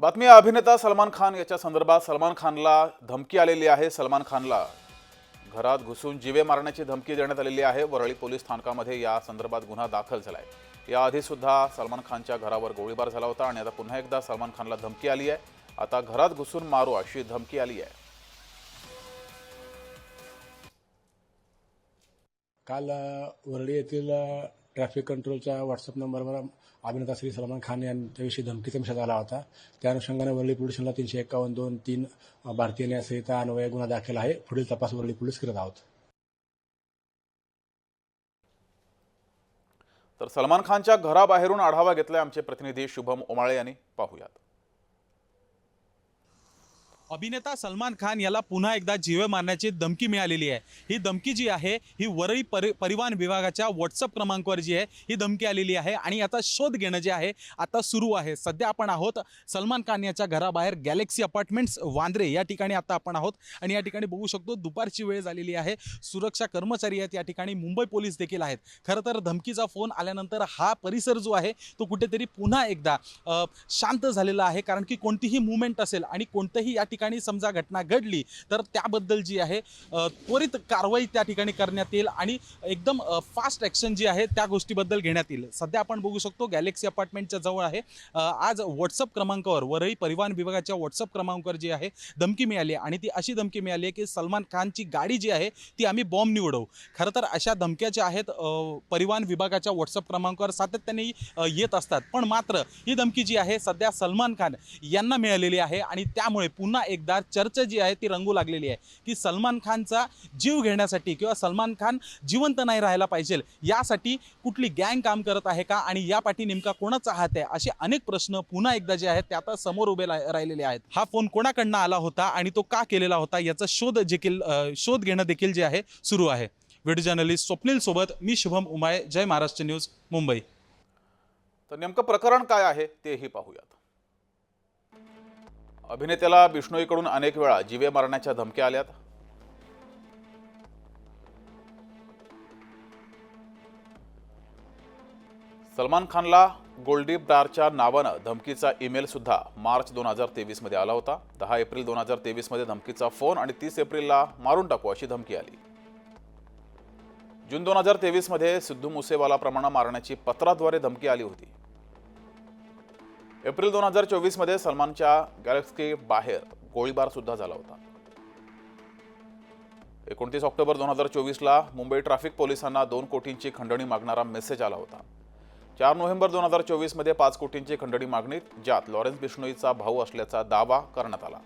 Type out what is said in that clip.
बातमी अभिनेता सलमान खान याच्या संदर्भात सलमान खानला धमकी आलेली आहे. सलमान खानला घरात घुसून जिवे मारण्याची धमकी देण्यात आलेली आहे. वरळी पोलीस स्थानकामध्ये या संदर्भात गुन्हा दाखल झालाय. याआधी सुद्धा सलमान खानच्या घरावर गोळीबार झाला होता आणि आता पुन्हा एकदा सलमान खानला धमकी आली आहे. आता घरात घुसून मारू अशी धमकी आली आहे. काल वरळी येथील ट्रॅफिक कंट्रोलच्या व्हॉट्सअप नंबरवर अभिनेता श्री सलमान खान यांच्याविषयी धमकीचा मेसेज आला होता. त्या अनुषंगाने वरळी पोलिसांना तीनशे एकावन्न दोन तीन भारतीय न्याय संहिता गुन्हा दाखल आहे. पुढील तपास वरळी पोलीस करत आहोत. तर सलमान खानच्या घराबाहेरून आढावा घेतलाय आमचे प्रतिनिधी शुभम ओमाळे यांनी. पाहूयात. अभिनेता सलमान खान याला पुन्हा एकदा जीवे मारण्याची धमकी मिळालेली आहे. ही धमकी जी आहे ही वरळी परि परिवहन विभागाच्या व्हॉट्सअप क्रमांकावर जी आहे ही धमकी आलेली आहे आणि आता शोध घेणं जे आहे आता सुरू आहे. सध्या आपण आहोत सलमान खान याच्या घराबाहेर गॅलेक्सी अपार्टमेंट्स वांद्रे. या ठिकाणी आता आपण आहोत आणि या ठिकाणी बघू शकतो दुपारची वेळ झालेली आहे. सुरक्षा कर्मचारी आहेत. या ठिकाणी मुंबई पोलीस देखील आहेत. खरं तर धमकीचा फोन आल्यानंतर हा परिसर जो आहे तो कुठेतरी पुन्हा एकदा शांत झालेला आहे. कारण की कोणतीही मुवमेंट असेल आणि कोणतंही या ठिकाणी ठिकाणी समजा घटना घडली तर त्याबद्दल जी आहे त्वरित कारवाई त्या ठिकाणी करण्यात येईल आणि एकदम फास्ट ॲक्शन जी आहे त्या गोष्टीबद्दल घेण्यात येईल. सध्या आपण बघू शकतो गॅलेक्सी अपार्टमेंटच्या जवळ आहे. आज व्हॉट्सअप क्रमांकावर वरळी परिवहन विभागाच्या व्हॉट्सअप क्रमांकावर जी आहे धमकी मिळाली आहे. आणि ती अशी धमकी मिळाली आहे की सलमान खानची गाडी जी आहे ती आम्ही बॉम्ब निवडवू. खरं तर अशा धमक्या ज्या आहेत परिवहन विभागाच्या व्हॉट्सअप क्रमांकावर सातत्याने येत असतात. पण मात्र ही धमकी जी आहे सध्या सलमान खान यांना मिळालेली आहे आणि त्यामुळे पुन्हा एकदा चर्चा जी आहे ती रंगू लागलेली आहे की सलमान खानचा जीव घेण्यासाठी किंवा सलमान खान जिवंत नाही राहायला पाहिजे यासाठी कुठली गँग काम करत आहे का आणि या पाठी नेमका कोणाचा हात आहे असे अनेक प्रश्न पुन्हा एकदा जे आहेत ते आता समोर उभे राहिलेले आहेत. हा फोन कोणाकडनं आला होता आणि तो का केलेला होता याचा शोध देखील शोध घेणं देखील जे आहे सुरू आहे. व्हिडिओ जर्नलिस्ट स्वप्नील सोबत मी शुभम उमाळे जय महाराष्ट्र न्यूज मुंबई. तर नेमकं प्रकरण काय आहे तेही पाहूयात. अभिनेत्याला बिष्णोईकडून अनेक वेळा जीवे मारण्याच्या धमक्या आल्यात. सलमान खानला गोल्डीप डारच्या नावानं धमकीचा ईमेल सुद्धा मार्च दोन हजार तेवीसमध्ये आला होता. दहा एप्रिल दोन हजार तेवीसमध्ये धमकीचा फोन आणि तीस एप्रिलला मारून टाकू अशी धमकी आली. जून दोन हजार तेवीसमध्ये सिद्धू सिद्धू मुसेवालाप्रमाणे मारण्याची पत्राद्वारे धमकी आली होती. एप्रिल दोन हजार चोवीसमध्ये सलमानच्या गॅलेक्सी बाहेर गोळीबारसुद्धा झाला होता. एकोणतीस ऑक्टोबर दोन हजार चोवीसला मुंबई ट्रॅफिक पोलिसांना दोन कोटींची खंडणी मागणारा मेसेज आला होता. चार नोव्हेंबर दोन हजार चोवीसमध्ये पाच कोटींची खंडणी मागणीत ज्यात लॉरेन्स बिश्नोईचा भाऊ असल्याचा दावा करण्यात आला.